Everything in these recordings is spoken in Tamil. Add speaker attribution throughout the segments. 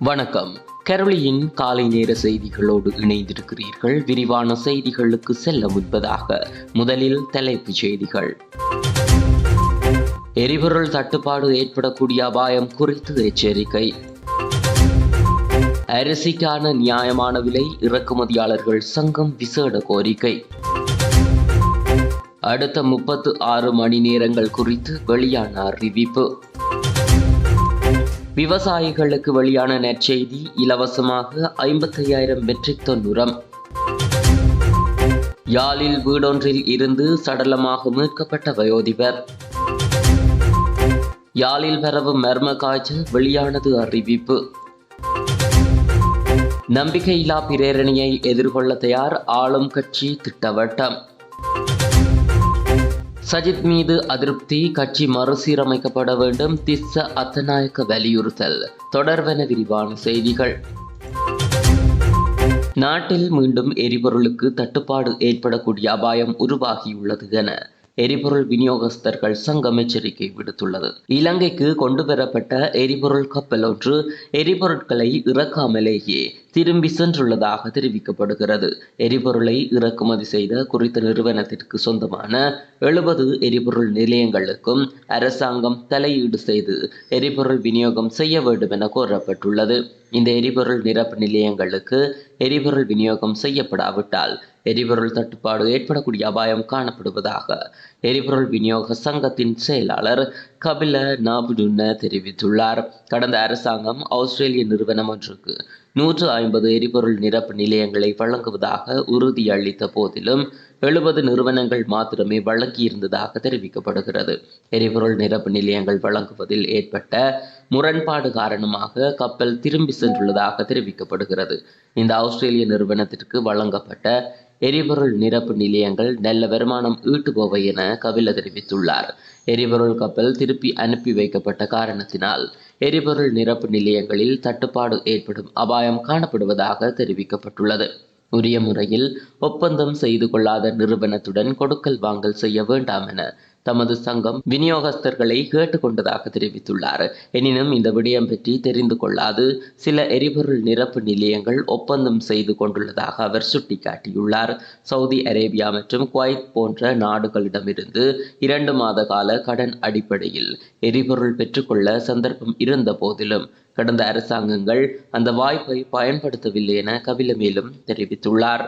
Speaker 1: வணக்கம். கரளியின் காலை நேர செய்திகளோடு இணைந்திருக்கிறீர்கள். விரிவான செய்திகளுக்கு செல்ல முன்பதாக முதலில் தலைப்புச் செய்திகள். எரிபொருள் தட்டுப்பாடு ஏற்படக்கூடிய அபாயம் குறித்து எச்சரிக்கை. அரிசிக்கான நியாயமான விலை இறக்குமதியாளர்கள் சங்கம் விசேட கோரிக்கை. அடுத்த முப்பத்து ஆறு மணி நேரங்கள் குறித்து வெளியான அறிவிப்பு. விவசாயிகளுக்கு வெளியான நற்செய்தி இலவசமாக ஐம்பத்தையாயிரம் மெட்ரிக் டன் உரம். யாழில் வீடொன்றில் இருந்து சடலமாக மீட்கப்பட்ட வயோதிபர். யாழில் பரவும் மர்ம காய்ச்சல் வெளியானது அறிவிப்பு. நம்பிக்கையில்லா பிரேரணியை எதிர்கொள்ள தயார் ஆளும் கட்சி திட்டவட்டம். சஜித் மீது அதிருப்தி கட்சி மறுசீரமைக்கப்பட வேண்டும் திஸ்ஸ அத்தநாயக்க வலியுறுத்தல். தொடர்வென விரிவான செய்திகள். நாட்டில் மீண்டும் எரிபொருளுக்கு தட்டுப்பாடு ஏற்படக்கூடிய அபாயம் உருவாகியுள்ளது என எரிபொருள் விநியோகஸ்தர்கள் சங்கம் எச்சரிக்கை விடுத்துள்ளது. இலங்கைக்கு கொண்டு வரப்பட்ட எரிபொருள் கப்பல் ஒன்று எரிபொருட்களை இறக்காமலேயே திரும்பி சென்றுள்ளதாக தெரிவிக்கப்படுகிறது. எரிபொருளை இறக்குமதி செய்த குறித்த நிறுவனத்திற்கு சொந்தமான எழுபது எரிபொருள் நிலையங்களுக்கும் அரசாங்கம் தலையீடு செய்து எரிபொருள் விநியோகம் செய்ய வேண்டும் என கோரப்பட்டுள்ளது. இந்த எரிபொருள் நிரப்பு நிலையங்களுக்கு எரிபொருள் விநியோகம் செய்யப்படாவிட்டால் எரிபொருள் தட்டுப்பாடு ஏற்படக்கூடிய அபாயம் காணப்படுவதாக எரிபொருள் விநியோக சங்கத்தின் செயலாளர் கபில நாபுடுன தெரிவித்துள்ளார். கடந்த அரசாங்கம் ஆஸ்திரேலிய நிறுவனம் ஒன்றுக்கு நூற்று ஐம்பது எரிபொருள் நிரப்பு நிலையங்களை வழங்குவதாக உறுதியளித்த போதிலும் எழுபது நிறுவனங்கள் மாத்திரமே வழங்கியிருந்ததாக தெரிவிக்கப்படுகிறது. எரிபொருள் நிரப்பு நிலையங்கள் வழங்குவதில் ஏற்பட்ட முரண்பாடு காரணமாக கப்பல் திரும்பி சென்றுள்ளதாக தெரிவிக்கப்படுகிறது. இந்த ஆஸ்திரேலிய நிறுவனத்திற்கு வழங்கப்பட்ட எரிபொருள் நிரப்பு நிலையங்கள் நல்ல வருமானம் ஈட்டுபவை என கபில தெரிவித்துள்ளார். எரிபொருள் கப்பல் திருப்பி அனுப்பி வைக்கப்பட்ட காரணத்தினால் எரிபொருள் நிரப்பு நிலையங்களில் தட்டுப்பாடு ஏற்படும் அபாயம் காணப்படுவதாக தெரிவிக்கப்பட்டுள்ளது. உரிய முறையில் ஒப்பந்தம் செய்து கொள்ளாத நிறுவனத்துடன் கொடுக்கல் வாங்கல் செய்ய வேண்டாம் என தமது சங்கம் விநியோகஸ்தர்களை கேட்டுக்கொண்டதாக தெரிவித்துள்ளார். எனினும் இந்த விடயம் பற்றி தெரிந்து கொள்ளாது சில எரிபொருள் நிரப்பு நிலையங்கள் ஒப்பந்தம் செய்து கொண்டுள்ளதாக அவர் சுட்டிக்காட்டியுள்ளார். சவுதி அரேபியா மற்றும் குவைத் போன்ற நாடுகளிடமிருந்து இரண்டு மாத கால கடன் அடிப்படையில் எரிபொருள் பெற்றுக்கொள்ள சந்தர்ப்பம் இருந்த போதிலும் கடந்த அரசாங்கங்கள் அந்த வாய்ப்பை பயன்படுத்தவில்லை என கபில மேலும் தெரிவித்துள்ளார்.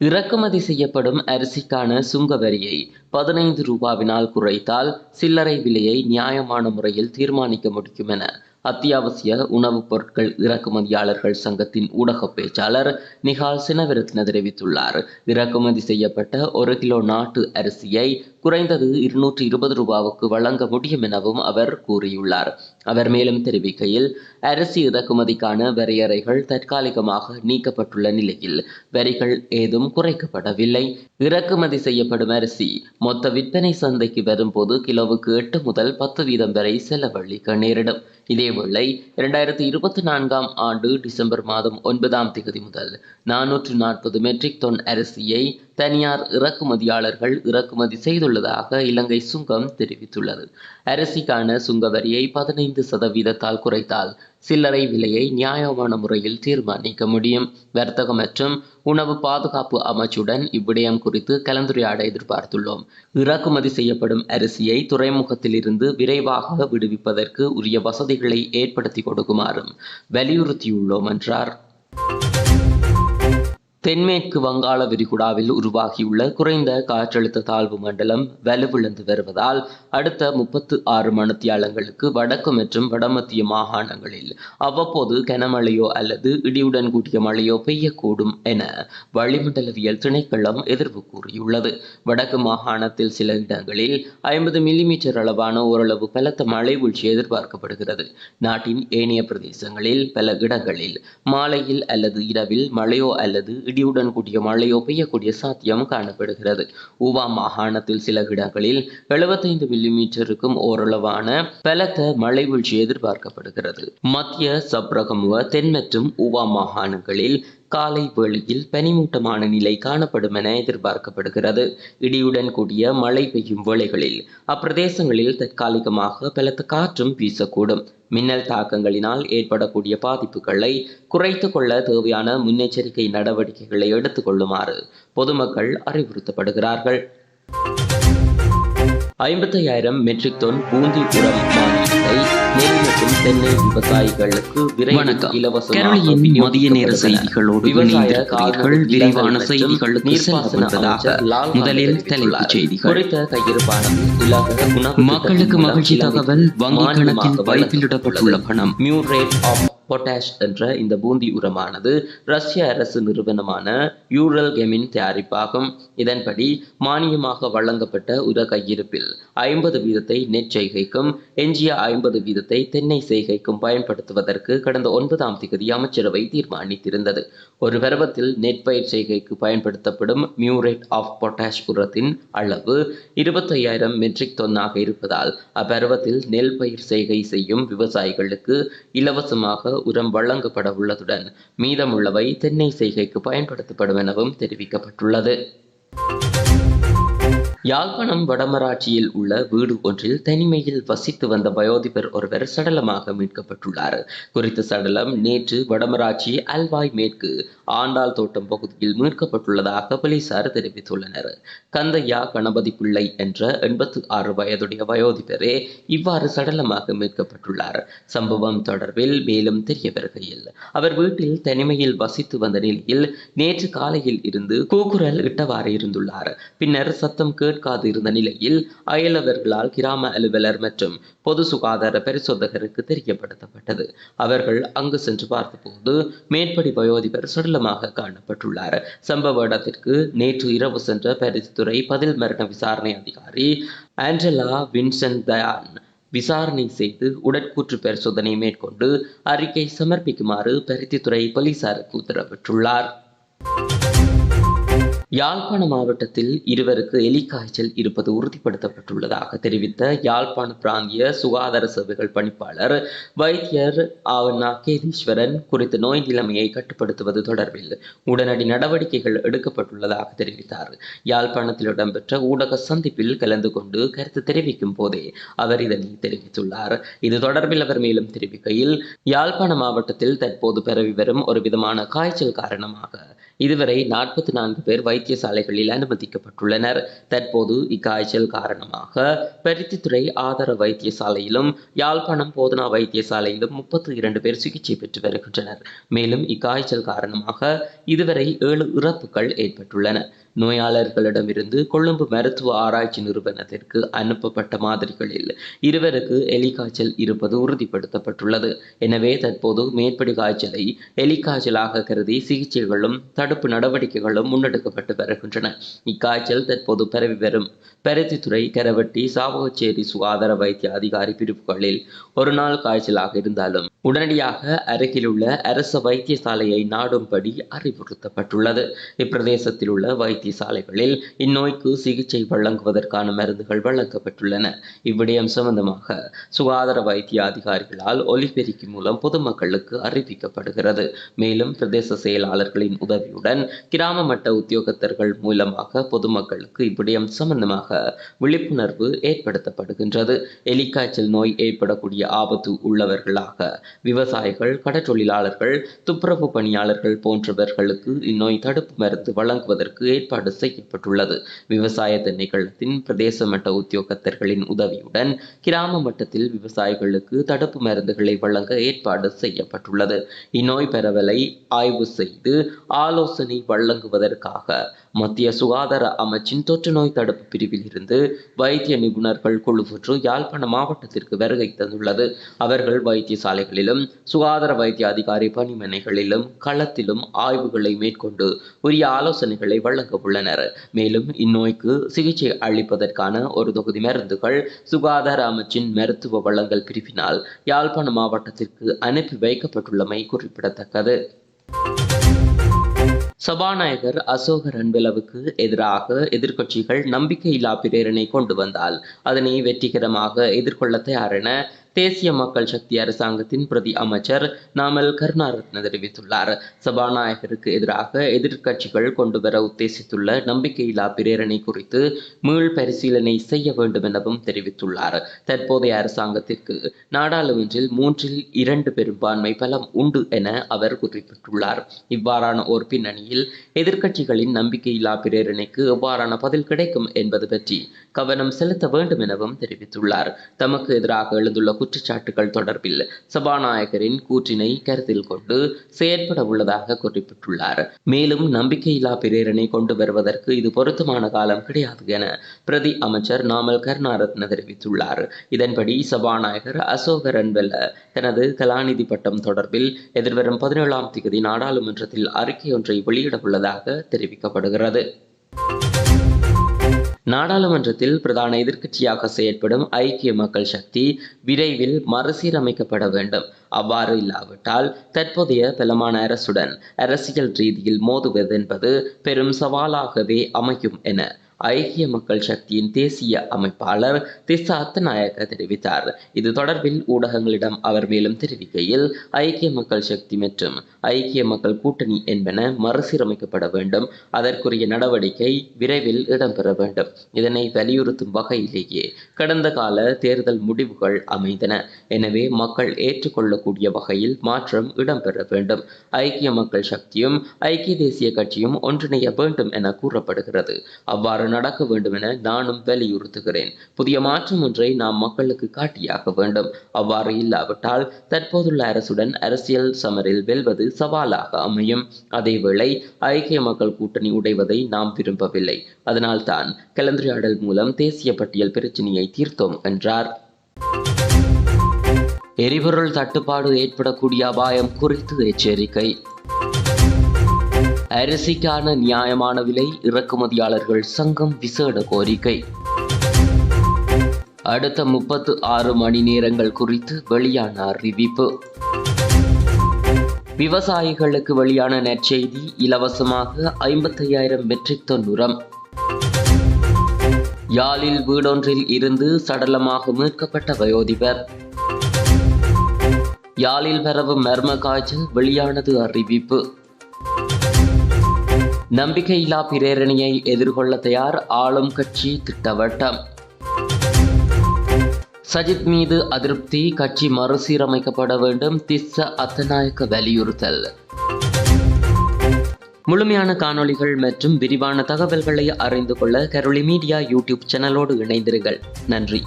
Speaker 1: இறக்குமதி செய்யப்படும் அரிசிக்கான சுங்க வரியை பதினைந்து ரூபாவினால் குறைத்தால் சில்லறை விலையை நியாயமான முறையில் தீர்மானிக்க முடியும் என அத்தியாவசிய உணவுப் பொருட்கள் இறக்குமதியாளர்கள் சங்கத்தின் ஊடக பேச்சாளர் நிகால் சினவிரத்ன தெரிவித்துள்ளார். இறக்குமதி செய்யப்பட்ட ஒரு கிலோ நாட்டு அரிசியை குறைந்தது இருநூற்றி இருபது ரூபாவுக்கு வழங்க முடியும் எனவும் அவர் கூறியுள்ளார். அவர் மேலும் தெரிவிக்கையில் அரிசி இறக்குமதிக்கான வரையறைகள் தற்காலிகமாக நீக்கப்பட்டுள்ள நிலையில் வரிகள் ஏதும் குறைக்கப்படவில்லை. இறக்குமதி செய்யப்படும் அரிசி மொத்த விற்பனை சந்தைக்கு வரும்போது கிலோவுக்கு எட்டு முதல் பத்து வீதம் வரை செலவழிக்க நேரிடும். இதேவேளை இரண்டாயிரத்தி இருபத்தி நான்காம் ஆண்டு டிசம்பர் மாதம் ஒன்பதாம் தேதி முதல் நானூற்று நாற்பது மெட்ரிக் டன் அரிசியை தனியார் இறக்குமதியாளர்கள் இறக்குமதி செய்துள்ளதாக இலங்கை சுங்கம் தெரிவித்துள்ளது. அரிசிக்கான சுங்க வரியை பதினைந்து சதவீதத்தால் குறைத்தால் சில்லறை விலையை நியாயமான முறையில் தீர்மானிக்க முடியும். வர்த்தக மற்றும் உணவு பாதுகாப்பு அமைச்சுடன் இவ்விடயம் குறித்து கலந்துரையாட எதிர்பார்த்துள்ளோம். இறக்குமதி செய்யப்படும் அரிசியை துறைமுகத்திலிருந்து விரைவாக விடுவிப்பதற்கு உரிய வசதிகளை ஏற்படுத்தி கொடுக்குமாறும் வலியுறுத்தியுள்ளோம் என்றார். தென்மேற்கு வங்காள விரிகுடாவில் உருவாகியுள்ள குறைந்த காற்றழுத்த தாழ்வு மண்டலம் வலுவிழந்து வருவதால் அடுத்த முப்பத்து ஆறு மணித்தியாலங்களுக்கு வடக்கு மற்றும் வடமத்திய மாகாணங்களில் அவ்வப்போது கனமழையோ அல்லது இடியுடன் கூடிய மழையோ பெய்யக்கூடும் என வளிமண்டலவியல் திணைக்களம் எதிர்ப்பு கூறியுள்ளது. வடக்கு மாகாணத்தில் சில இடங்களில் ஐம்பது மில்லிமீட்டர் அளவான ஓரளவு பலத்த மழை வீழ்ச்சி எதிர்பார்க்கப்படுகிறது. நாட்டின் ஏனைய பிரதேசங்களில் பல இடங்களில் மாலையில் அல்லது இரவில் மழையோ அல்லது இடியுடன் கூடிய மழையோ பெய்யக்கூடிய சாத்தியம் காணப்படுகிறது. ஊவா மாகாணத்தில் சில இடங்களில் எழுபத்தைந்து மில்லிமீட்டருக்கும் ஓரளவான பலத்த மழை வீழ்ச்சி எதிர்பார்க்கப்படுகிறது. மத்திய சப்ரகமுவ தென் மற்றும் ஊவா மாகாணங்களில் காலை வேளையில் பனிமூட்டமான நிலை காணப்படும் என எதிர்பார்க்கப்படுகிறது. இடியுடன் கூடிய மழை பெய்யும் வேளைகளில் அப்பிரதேசங்களில் தற்காலிகமாக பலத்த காற்றும் வீசக்கூடும். மின்னல் தாக்கங்களினால் ஏற்படக்கூடிய பாதிப்புகளை குறைத்து கொள்ள தேவையான முன்னெச்சரிக்கை நடவடிக்கைகளை எடுத்துக் கொள்ளுமாறு பொதுமக்கள் அறிவுறுத்தப்படுகிறார்கள். ஐம்பத்தையாயிரம் மெட்ரிக் டன் பூந்தி உரம் நெல் மற்றும் தென்னை விவசாயிகளுக்கு
Speaker 2: வணக்கம். மதிய நேர செய்திகளோடு இணைந்திருக்கிறீர்கள் விரிவான செய்திகளுக்கு முதலில் தலைப்புச். செய்திகள். மக்களுக்கு மகிழ்ச்சி தகவல் வங்கி கணக்கில் வைப்பிலிடப்பட்டுள்ள. பணம்
Speaker 1: பொட்டாஷ் என்ற இந்த பூந்தி உரமானது ரஷ்ய அரசு நிறுவனமான யூரல் கெமின் தயாரிப்பாகும். இதன்படி மானியமாக வழங்கப்பட்ட உர கையிருப்பில் ஐம்பது வீதத்தை நெற்செய்கைக்கும் எஞ்சிய ஐம்பது வீதத்தை தென்னை செய்கைக்கும் பயன்படுத்துவதற்கு கடந்த ஒன்பதாம் தேதி அமைச்சரவை தீர்மானித்திருந்தது. ஒரு பருவத்தில் நெற்பயிர் செய்கைக்கு பயன்படுத்தப்படும் மியூரேட் ஆஃப் பொட்டாஷ் உரத்தின் அளவு இருபத்தையாயிரம் மெட்ரிக் டன்னாக இருப்பதால் அப்பருவத்தில் நெல் பயிர் செய்கை செய்யும் விவசாயிகளுக்கு இலவசமாக உரம் வழங்கப்பட உள்ளதுடன் மீதமுள்ளவை தென்னை செய்கைக்கு பயன்படுத்தப்படும் எனவும் தெரிவிக்கப்பட்டுள்ளது. யாழ்ப்பாணம் வடமராட்சியில் உள்ள வீடு ஒன்றில் தனிமையில் வசித்து வந்த வயோதிபர் ஒருவர் சடலமாக மீட்கப்பட்டுள்ளார். குறித்த சடலம் நேற்று வடமராட்சி அல்வாய் மேற்கு ஆண்டாள் தோட்டம் பகுதியில் மீட்கப்பட்டுள்ளதாக போலீசார் தெரிவித்துள்ளனர். கந்தையா கணபதி பிள்ளை என்ற எண்பத்து ஆறு வயதுடைய வயோதிபரே இவ்வாறு சடலமாக மீட்கப்பட்டுள்ளார். சம்பவம் தொடர்பில் மேலும் தெரிய வருகையில் அவர் வீட்டில் தனிமையில் வசித்து வந்த நிலையில் நேற்று காலையில் இருந்து கூக்குரல் இட்டவாறு இருந்துள்ளார். பின்னர் சத்தம் கேட்டு கேட்காது இருந்த நிலையில் அயலவர்களால் கிராம அலுவலர் மற்றும் பொது சுகாதார பரிசோதகருக்கு தெரியப்படுத்தப்பட்டது அவர்கள் அங்கு சென்று பார்த்தபோது மேற்படி வயோதிபர் சடலமாக காணப்பட்டுள்ளார். சம்பவ இடத்திற்கு நேற்று இரவு சென்ற பரிசுத்துறை பதில் மரண விசாரணை அதிகாரி ஆஞ்சலா வின்சென்ட் தயான் விசாரணை செய்து உடற்கூற்று பரிசோதனை மேற்கொண்டு அறிக்கை சமர்ப்பிக்குமாறு பருத்தித்துறை போலீசாருக்கு உத்தரவிட்டுள்ளார். யாழ்ப்பாண மாவட்டத்தில் இருவருக்கு எலிக்காய்ச்சல் இருப்பது உறுதிப்படுத்தப்பட்டுள்ளதாக தெரிவித்த யாழ்ப்பாண பிராந்திய சுகாதார சேவைகள் பணிப்பாளர் வைத்தியர் ஆவண்ணா கேதீஸ்வரன் குறித்த நோய் நிலைமையை கட்டுப்படுத்துவது தொடர்பில் உடனடி நடவடிக்கைகள் எடுக்கப்பட்டுள்ளதாக தெரிவித்தார். யாழ்ப்பாணத்தில் இடம்பெற்ற ஊடக சந்திப்பில் கலந்து கொண்டு கருத்து தெரிவிக்கும் போதே அவர் இதனை தெரிவித்துள்ளார். இது தொடர்பில் அவர் மேலும் தெரிவிக்கையில் யாழ்ப்பாண மாவட்டத்தில் தற்போது பரவி வரும் ஒரு விதமான காய்ச்சல் காரணமாக இதுவரை நாற்பத்தி நான்கு பேர் வைத்தியசாலைகளில் அனுமதிக்கப்பட்டுள்ளனர். தற்போது இக்காய்ச்சல் காரணமாக பருத்தித்துறை ஆதார வைத்தியசாலையிலும் யாழ்ப்பாணம் போதனா வைத்தியசாலையிலும் முப்பத்தி இரண்டு பேர் சிகிச்சை பெற்று வருகின்றனர். மேலும் இக்காய்ச்சல் காரணமாக இதுவரை ஏழு இறப்புகள் ஏற்பட்டுள்ளன. நோயாளர்களிடமிருந்து கொழும்பு மருத்துவ ஆராய்ச்சி நிறுவனத்திற்கு அனுப்பப்பட்ட மாதிரிகளில் இருவருக்கு எலிக்காய்ச்சல் இருப்பது உறுதிப்படுத்தப்பட்டுள்ளது. எனவே தற்போது மேற்படி காய்ச்சலை எலிக்காய்ச்சலாக கருதி சிகிச்சைகளும் தடுப்பு நடவடிக்கைகளும் முன்னெடுக்கப்பட்டு வருகின்றன. இக்காய்ச்சல் தற்போது பரவி வரும். பருத்தித்துறை கரவட்டி சாவகச்சேரி சுகாதார வைத்திய அதிகாரி பிரிவுகளில் ஒரு நாள் காய்ச்சலாக இருந்தாலும் உடனடியாக அருகிலுள்ள அரச வைத்தியசாலையை நாடும்படி அறிவுறுத்தப்பட்டுள்ளது. இப்பிரதேசத்தில் உள்ள வைத்திய வைத்தியசாலைகளில் இந்நோய்க்கு சிகிச்சை வழங்குவதற்கான மருந்துகள் வழங்கப்பட்டுள்ளன. இவ்விடயம் சம்பந்தமாக சுகாதார வைத்திய அதிகாரிகளால் ஒலிபெருக்கி மூலம் பொதுமக்களுக்கு அறிவிக்கப்படுகிறது. மேலும் பிரதேச செயலாளர்களின் உதவியுடன் கிராம மட்ட உத்தியோகத்தர்கள் மூலமாக பொதுமக்களுக்கு இவ்விடயம் சம்பந்தமாக விழிப்புணர்வு ஏற்படுத்தப்படுகின்றது. எலிக்காய்ச்சல் நோய் ஏற்படக்கூடிய ஆபத்து உள்ளவர்களாக விவசாயிகள் கடற்றொழிலாளர்கள் துப்புரவு பணியாளர்கள் போன்றவர்களுக்கு இந்நோய் தடுப்பு மருந்து வழங்குவதற்கு ஏற்பாடு செய்யப்பட்டுள்ளது. விவசாய திணைக்களத்தின் பிரதேச மட்ட உத்தியோகத்தர்களின் உதவியுடன் கிராம மட்டத்தில் விவசாயிகளுக்கு தடுப்பு மருந்துகளை வழங்க ஏற்பாடு செய்யப்பட்டுள்ளது. இந்நோய் பரவலை ஆய்வு செய்து ஆலோசனை வழங்குவதற்காக மத்திய சுகாதார அமைச்சின் தொற்று நோய் தடுப்பு பிரிவில் இருந்து வைத்திய நிபுணர்கள் குழு ஒன்று யாழ்ப்பாண மாவட்டத்திற்கு வருகை தந்துள்ளது. அவர்கள் வைத்தியசாலைகளிலும் சுகாதார வைத்திய அதிகாரி பணிமனைகளிலும் களத்திலும் ஆய்வுகளை மேற்கொண்டு உரிய ஆலோசனைகளை வழங்க உள்ளனர். மேலும் இந்நோய்க்கு சிகிச்சை அளிப்பதற்கான ஒரு தொகுதி மருந்துகள் சுகாதார அமைச்சின் மருத்துவ வளங்கள் பிரிவினால் யாழ்ப்பாண மாவட்டத்திற்கு அனுப்பி வைக்கப்பட்டுள்ளமை குறிப்பிடத்தக்கது. சபாநாயகர் அசோக ரன்பிலவுக்கு எதிராக எதிர்க்கட்சிகள் நம்பிக்கையில்லா பிரேரணை கொண்டு வந்தால் அதனை வெற்றிகரமாக எதிர்கொள்ள தயாரென தேசிய மக்கள் சக்தி அரசாங்கத்தின் பிரதி அமைச்சர் நாமல் கருணாரத்ன தெரிவித்துள்ளார். சபாநாயகருக்கு எதிராக எதிர்க்கட்சிகள் கொண்டுவர உத்தேசித்துள்ள நம்பிக்கையில்லா பிரேரணை குறித்து மீள் பரிசீலனை செய்ய வேண்டும் எனவும் தெரிவித்துள்ளார். தற்போதைய அரசாங்கத்திற்கு நாடாளுமன்றில் மூன்றில் இரண்டு பெரும்பான்மை பலம் உண்டு என அவர் குறிப்பிட்டுள்ளார். இவ்வாறான ஒரு பின்னணியில் எதிர்க்கட்சிகளின் நம்பிக்கையில்லா பிரேரணைக்கு எவ்வாறான பதில் கிடைக்கும் என்பது பற்றி கவனம் செலுத்த வேண்டும் எனவும் தெரிவித்துள்ளார். தமக்கு எதிராக எழுந்துள்ள குற்றச்சாட்டுகள் தொடர்பில் சபாநாயகரின் கூற்றினை கருத்தில் கொண்டு செயற்பட உள்ளதாக குறிப்பிட்டுள்ளார். மேலும் நம்பிக்கையில்லா பிரேரணை கொண்டு வருவதற்கு இது பொருத்தமான காலம் கிடையாது என பிரதி அமைச்சர் நாமல் கருணாரத்ன தெரிவித்துள்ளார். இதன்படி சபாநாயகர் அசோக ரன்வெல்ல தனது கலாநிதி பட்டம் தொடர்பில் எதிர்வரும் பதினேழாம் தேதி நாடாளுமன்றத்தில் அறிக்கை ஒன்றை வெளியிட உள்ளதாக தெரிவிக்கப்படுகிறது. நாடாளுமன்றத்தில் பிரதான எதிர்க்கட்சியாக செயற்படும் ஐக்கிய மக்கள் சக்தி விரைவில் மறுசீரமைக்கப்பட வேண்டும். அவ்வாறு இல்லாவிட்டால் தற்போதைய பலமான அரசுடன் அரசியல் ரீதியில் மோதுவதென்பது பெரும் சவாலாகவே அமையும் என ஐக்கிய மக்கள் சக்தியின் தேசிய அமைப்பாளர் திசா அத்தநாயக்க தெரிவித்தார். இது தொடர்பில் ஊடகங்களிடம் அவர் மேலும் தெரிவிக்கையில் ஐக்கிய மக்கள் சக்தி மற்றும் ஐக்கிய மக்கள் கூட்டணி என்பன மறுசீரமைக்கப்பட வேண்டும். அதற்குரிய நடவடிக்கை விரைவில் இடம்பெற வேண்டும். இதனை வலியுறுத்தும் வகையிலேயே கடந்த கால தேர்தல் முடிவுகள் அமைந்தன. எனவே மக்கள் ஏற்றுக்கொள்ளக்கூடிய வகையில் மாற்றம் இடம்பெற வேண்டும். ஐக்கிய மக்கள் சக்தியும் ஐக்கிய தேசிய கட்சியும் ஒன்றிணைய வேண்டும் என கூறப்படுகிறது. அவ்வாறு அவ்வாறு நடக்க வேண்டும் என நானும் வலியுறுத்துகிறேன். புதிய மாற்றம் ஒன்றை நாம் மக்களுக்கு காட்டியாக வேண்டும். அவ்வாறு இல்லாவிட்டால் தற்போதுள்ள அரசுடன் அரசியல் சமரில் வெல்வது சவாலாக அமையும். அதேவேளை ஐக்கிய மக்கள் கூட்டணி உடைவதை நாம் விரும்பவில்லை. அதனால்தான் கலந்துரையாடல் மூலம் தேசிய பட்டியல் பிரச்சினையை தீர்த்தோம் என்றார். எரிபொருள் தட்டுப்பாடு ஏற்படக்கூடிய அபாயம் குறித்து எச்சரிக்கை. அரிசிக்கான நியாயமான விலை இறக்குமதியாளர்கள் சங்கம் விசேட கோரிக்கை. அடுத்த முப்பத்து ஆறு மணி நேரங்கள் குறித்து வெளியான அறிவிப்பு. விவசாயிகளுக்கு வெளியான நற்செய்தி இலவசமாக ஐம்பத்தையாயிரம் மெட்ரிக் டன் உரம். யாழில் வீடொன்றில் இருந்து சடலமாக மீட்கப்பட்ட வயோதிபர். யாழில் பரவும் மர்ம காய்ச்சல் வெளியானது அறிவிப்பு. நம்பிக்கையில்லா பிரேரணையை எதிர்கொள்ள தயார் ஆளும் கட்சி திட்டவட்டம். சஜித் மீது அதிருப்தி கட்சி மறுசீரமைக்கப்பட வேண்டும் திஸ்ஸ அத்தநாயக்க வலியுறுத்தல். முழுமையான காணொளிகள் மற்றும் விரிவான தகவல்களை அறிந்து கொள்ள கரோலி மீடியா யூடியூப் சேனலோடு இணைந்திருங்கள். நன்றி.